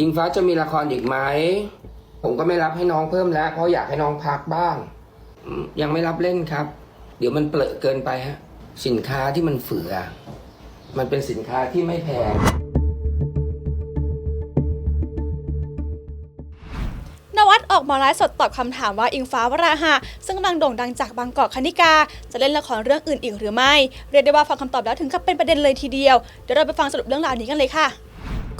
อิงฟ้าจะมีละครอีกไหม ผมก็ไม่รับให้น้องเพิ่มแล้ว เพราะอยากให้น้องพักบ้าง ยังไม่รับเล่นครับ เดี๋ยวมันเปลอะเกินไปฮะ สินค้าที่มันเฟือ มันเป็นสินค้าที่ไม่แพง นวัดออกมาไลฟ์สดตอบคำถามว่าอิงฟ้าวราหะ ซึ่งกำลังโด่งดังจากบางกอกคณิกา จะเล่นละครเรื่องอื่นอีกหรือไม่ เรียกได้ว่าฟังคำตอบแล้วถึงกับเป็นประเด็นเลยทีเดียว เดี๋ยวเราไปฟังสรุปเรื่องราวนี้กันเลยค่ะ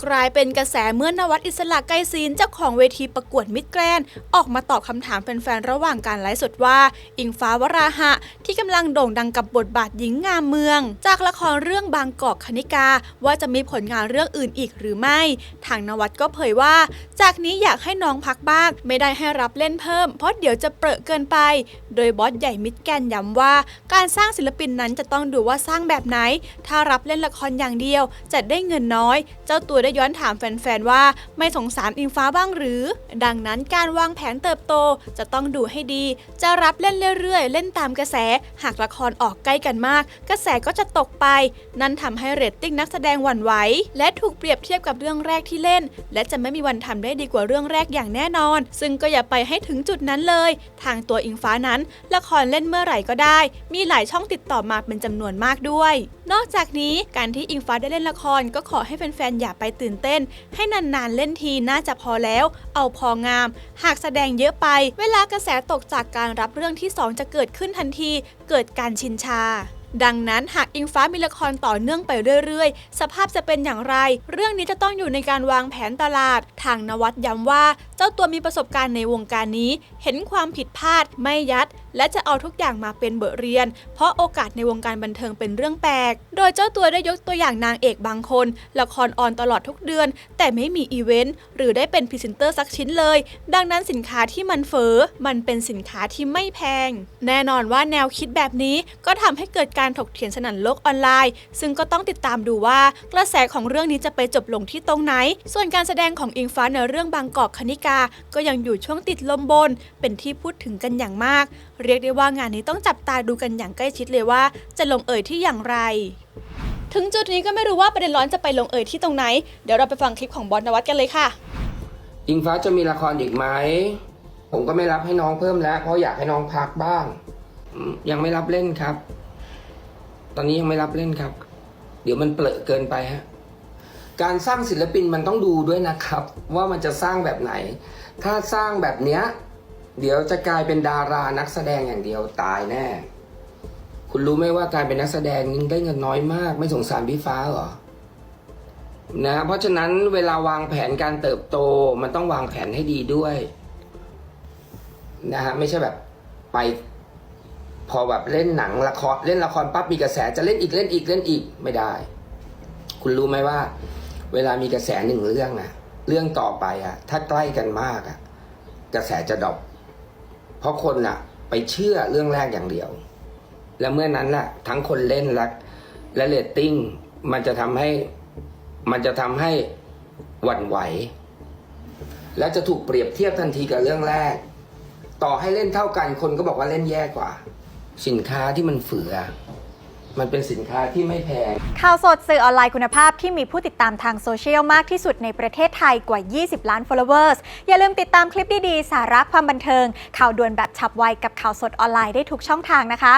กลายเป็นกระแสเมื่อนวัดอิสระไกรศีลเจ้าของเวทีประกวดมิดแกรนออกมาตอบคำถามแฟนๆ ระหว่างการไลฟ์สดว่า อิงฟ้าวราหะ ที่กำลังโด่งดังกับบทบาทหญิงงามเมือง จากละครเรื่องบางกอกคณิกา ว่าจะมีผลงานเรื่องอื่นอีกหรือไม่ ทางนวัดก็เผยว่า จากนี้อยากให้น้องพักบ้าง ไม่ได้ให้รับเล่นเพิ่ม เพราะเดี๋ยวจะเปรอะเกินไป โดยบอสใหญ่มิดแกนย้ำว่า การสร้างศิลปินนั้นจะต้องดูว่าสร้างแบบไหน ถ้ารับเล่นละครอย่างเดียวจะได้เงินน้อย เจ้าตัวได้ย้อนถามแฟนๆว่าไม่สงสารอิงฟ้าบ้างหรือ ดังนั้นการวางแผนเติบโตจะต้องดูให้ดี จะรับเล่นเรื่อยๆ เล่นตามกระแส หากละครออกใกล้กันมาก กระแสก็จะตกไป นั่นทำให้เรตติ้งนักแสดงหวั่นไหวและถูกเปรียบเทียบกับเรื่องแรกที่เล่น และจะไม่มีวันทำได้ดีกว่าเรื่องแรกอย่างแน่นอน ซึ่งก็อย่าไปให้ถึงจุดนั้นเลย ทางตัวอิงฟ้านั้น ละครเล่นเมื่อไหร่ก็ได้ มีหลายช่องติดต่อมาเป็นจำนวนมากด้วย นอกจากนี้การที่อิงฟ้าได้เล่นละครก็ขอให้แฟนๆอย่าไปตื่นเต้น ให้นานๆเล่นทีน่าจะพอแล้ว เอาพองาม หากแสดงเยอะไป เวลากระแสตกจากการรับเรื่องที่สองจะเกิดขึ้นทันที เกิดการชินชาดังนั้นหากอิงฟ้ามีละครต่อเนื่องไปเรื่อยๆ สภาพจะเป็นอย่างไร เรื่องนี้จะต้องอยู่ในการวางแผนตลาด ทางนวัดย้ำว่า เจ้าตัวมีประสบการณ์ในวงการนี้ เห็นความผิดพลาดไม่ยัดและจะเอาทุกอย่างมาเป็นบทเรียน เพราะโอกาสในวงการบันเทิงเป็นเรื่องแปลก โดยเจ้าตัวได้ยกตัวอย่างนางเอกบางคน ละครออนตลอดทุกเดือน แต่ไม่มีอีเวนต์หรือได้เป็นพรีเซนเตอร์สักชิ้นเลย ดังนั้นสินค้าที่มันเฟอ้อมันเป็นสินค้าที่ไม่แพง แน่นอนว่าแนวคิดแบบนี้ก็ทำให้เกิดการถกเถียงสนั่นโลกออนไลน์ ซึ่งก็ต้องติดตามดูว่ากระแสของเรื่องนี้จะไปจบลงที่ตรงไหน ส่วนการแสดงของอิงฟ้าในเรื่องบางกอกคณิกา ก็ยังอยู่ช่วงติดลมบน เป็นที่พูดถึงกันอย่างมากเรียกได้ว่างานนี้ต้องจับตาดูกันอย่างใกล้ชิดเลยว่า จะลงเอยที่อย่างไร ถึงจุดนี้ก็ไม่รู้ว่าประเด็นร้อนจะไปลงเอยที่ตรงไหน เดี๋ยวเราไปฟังคลิปของบอสนวัตกันเลยค่ะ อิงฟ้าจะมีละครอีกไหมผมก็ไม่รับให้น้องเพิ่มแล้ว เพราะอยากให้น้องพักบ้าง ยังไม่รับเล่นครับ ตอนนี้ยังไม่รับเล่นครับ เดี๋ยวมันเปลอะเกินไปฮะการสร้างศิลปินมันต้องดูด้วยนะครับ ว่ามันจะสร้างแบบไหน ถ้าสร้างแบบเนี้ย เดี๋ยวจะกลายเป็นดารานักแสดงอย่างเดียวตายแน่ คุณรู้ไหมว่าการเป็นนักแสดงนี่ได้เงินน้อยมาก ไม่สงสารพี่ฟ้าเหรอ นะ เพราะฉะนั้นเวลาวางแผนการเติบโตมันต้องวางแผนให้ดีด้วย นะฮะไม่ใช่แบบไป พอแบบเล่นหนังละครเล่นละครปั๊บมีกระแสจะเล่นอีกเล่นอีกเล่นอีกไม่ได้ คุณรู้ไหมว่า เวลามีกระแสหนึ่งเรื่องอะเรื่องต่อไปอะถ้าใกล้กันมากอะกระแสจะดรอป เพราะคนอะไปเชื่อเรื่องแรกอย่างเดียว แล้วเมื่อนั้นแหละทั้งคนเล่นและและเรตติ้งมันจะทำให้มันจะทำให้หวั่นไหว และจะถูกเปรียบเทียบทันทีกับเรื่องแรก ต่อให้เล่นเท่ากันคนก็บอกว่าเล่นแย่กว่า สินค้าที่มันเฟือ มันเป็นสินค้าที่ไม่แพง ข่าวสดสื่อออนไลน์คุณภาพที่มีผู้ติดตามทางโซเชียลมากที่สุดในประเทศไทยกว่า 20 ล้าน followers อย่าลืมติดตามคลิปดี ๆ สาระความบันเทิง ข่าวด่วนแบบฉับไวกับข่าวสดออนไลน์ได้ทุกช่องทางนะคะ